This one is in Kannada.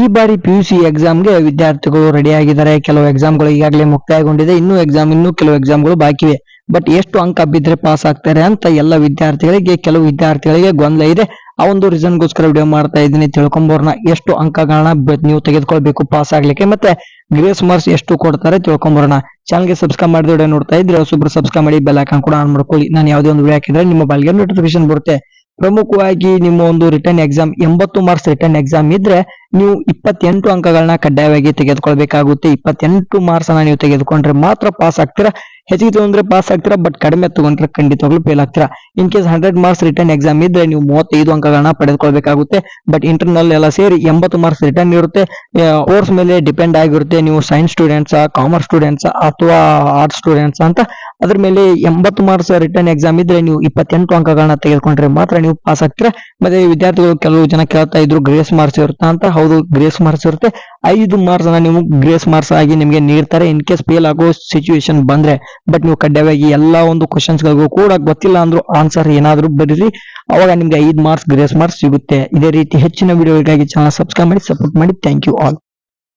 ಈ ಬಾರಿ ಪಿ ಯು ಸಿ ಎಕ್ಸಾಮ್ಗೆ ವಿದ್ಯಾರ್ಥಿಗಳು ರೆಡಿ ಆಗಿದ್ದಾರೆ. ಕೆಲವು ಎಕ್ಸಾಮ್ಗಳು ಈಗಾಗಲೇ ಮುಕ್ತಾಯಗೊಂಡಿದೆ. ಇನ್ನೂ ಎಕ್ಸಾಮ್ ಇನ್ನೂ ಕೆಲವು ಎಕ್ಸಾಮ್ಗಳು ಬಾಕಿವೆ. ಬಟ್ ಎಷ್ಟು ಅಂಕ ಬಿದ್ರೆ ಪಾಸ್ ಆಗ್ತಾರೆ ಅಂತ ಎಲ್ಲ ವಿದ್ಯಾರ್ಥಿಗಳಿಗೆ, ಕೆಲವು ವಿದ್ಯಾರ್ಥಿಗಳಿಗೆ ಗೊಂದಲ ಇದೆ. ಆ ಒಂದು ರೀಸನ್ಗೋಸ್ಕರ ವಿಡಿಯೋ ಮಾಡ್ತಾ ಇದ್ದೀನಿ. ತಿಳ್ಕೊಂಬೋರ್ನ ಎಷ್ಟು ಅಂಕಗಳನ್ನ ನೀವು ತೆಗೆದುಕೊಳ್ಬೇಕು ಪಾಸ್ ಆಗ್ಲಿಕ್ಕೆ. ಮತ್ತೆ ಗ್ರೇಸ್ ಮಾರ್ಕ್ಸ್ ಎಷ್ಟು ಕೊಡ್ತಾರೆ ತಿಳ್ಕೊಂಬೋರ್ನ. ಚಾನಲ್ಗೆ ಸಬ್ಸ್ಕ್ರೈಬ್ ಮಾಡಿದ ವಿಡಿಯೋ ನೋಡ್ತಾ ಇದ್ರೆ ಸೂಪರ್ ಸಬ್ಸ್ಕ್ರೈಬ್ ಮಾಡಿ ಬೆಲ್ ಐಕಾನ್ ಕೂಡ ಆನ್ ಮಾಡ್ಕೊಳ್ಳಿ. ನಾನು ಯಾವುದೇ ಒಂದು ವಿಡಿಯೋ ಹಾಕಿದ್ರೆ ನಿಮ್ಮ ಮೊಬೈಲ್ಗೆ ನೋಟಿಫಿಕೇಶನ್ ಬರುತ್ತೆ. ಪ್ರಮುಖವಾಗಿ ನಿಮ್ಮ ಒಂದು ರಿಟರ್ನ್ ಎಕ್ಸಾಮ್ ಎಂಬತ್ತು ಮಾರ್ಕ್ಸ್ ರಿಟರ್ನ್ ಎಕ್ಸಾಮ್ ಇದ್ರೆ ನೀವು ಇಪ್ಪತ್ತೆಂಟು ಅಂಕಗಳನ್ನ ಕಡ್ಡಾಯವಾಗಿ ತೆಗೆದುಕೊಳ್ಬೇಕಾಗುತ್ತೆ. ಇಪ್ಪತ್ತೆಂಟು ಮಾರ್ಕ್ಸ್ ಅನ್ನ ನೀವು ತೆಗೆದುಕೊಂಡ್ರೆ ಮಾತ್ರ ಪಾಸ್ ಆಗ್ತೀರಾ? ಹೆಚ್ಚಿಗೆ ತಗೊಂಡ್ರೆ ಪಾಸ್ ಆಗ್ತೀರಾ? ಬಟ್ ಕಡಿಮೆ ತಗೊಂಡ್ರೆ ಖಂಡಿತವಾಗ್ಲು ಫೇಲ್ ಆಗ್ತೀರಾ? In case hundred marks return exam ಇದ್ರೆ ನೀವು ಮೂವತ್ತೈದು ಅಂಕಗಳನ್ನ ಪಡೆದುಕೊಳ್ಬೇಕಾಗುತ್ತೆ. ಬಟ್ ಇಂಟರ್ನಲ್ ಎಲ್ಲ ಸೇರಿ ಎಂಬತ್ತು ಮಾರ್ಕ್ಸ್ ರಿಟರ್ನ್ ಇರುತ್ತೆ. ಕೋರ್ಸ್ ಮೇಲೆ ಡಿಪೆಂಡ್ ಆಗಿರುತ್ತೆ. ನೀವು ಸೈನ್ಸ್ ಸ್ಟೂಡೆಂಟ್ಸ್ ಕಾಮರ್ಸ್ ಸ್ಟೂಡೆಂಟ್ಸ್ ಅಥವಾ ಆರ್ಟ್ಸ್ ಸ್ಟೂಡೆಂಟ್ಸ್ ಅಂತ ಅದ್ರ ಮೇಲೆ ಎಂಬತ್ತು ಮಾರ್ಕ್ಸ್ ರಿಟರ್ನ್ ಎಕ್ಸಾಮ್ ಇದ್ರೆ ನೀವು ಇಪ್ಪತ್ತೆಂಟು ಅಂಕಗಳನ್ನ ತೆಗೆದುಕೊಂಡ್ರೆ ಮಾತ್ರ ನೀವು ಪಾಸ್ ಆಗ್ತೀರಾ. ಮತ್ತೆ ವಿದ್ಯಾರ್ಥಿಗಳು ಕೆಲವು ಜನ ಕೇಳ್ತಾ ಇದ್ರು ಗ್ರೇಸ್ ಮಾರ್ಕ್ಸ್ ಇರುತ್ತಾ ಅಂತ. ಹೌದು ಗ್ರೇಸ್ ಮಾರ್ಕ್ಸ್ ಇರುತ್ತೆ. ಐದು ಮಾರ್ಕ್ಸ್ ಅನ್ನ ನೀವು ಗ್ರೇಸ್ ಮಾರ್ಕ್ಸ್ ಆಗಿ ನಿಮಗೆ ನೀಡ್ತಾರೆ. ಇನ್ ಕೇಸ್ ಫೇಲ್ ಆಗೋ ಸಿಚುವೇಶನ್ ಬಂದ್ರೆ ಬಟ್ ನೀವು ಕಡ್ಡಾಯವಾಗಿ ಎಲ್ಲಾ ಒಂದು ಕ್ವಶನ್ಸ್ ಗಳಿಗೂ ಕೂಡ ಗೊತ್ತಿಲ್ಲ ಅಂದ್ರೂ ಆನ್ಸರ್ ಏನಾದ್ರೂ ಬರೀರಿ. ಅವಾಗ ನಿಮ್ಗೆ ಐದು ಮಾರ್ಕ್ಸ್ ಗ್ರೇಸ್ ಮಾರ್ಕ್ಸ್ ಸಿಗುತ್ತೆ. ಇದೇ ರೀತಿ ಹೆಚ್ಚಿನ ವಿಡಿಯೋಗಳಿಗಾಗಿ ಚಾನಲ್ ಸಬ್ಸ್ಕ್ರೈಬ್ ಮಾಡಿ ಸಪೋರ್ಟ್ ಮಾಡಿ. Thank you all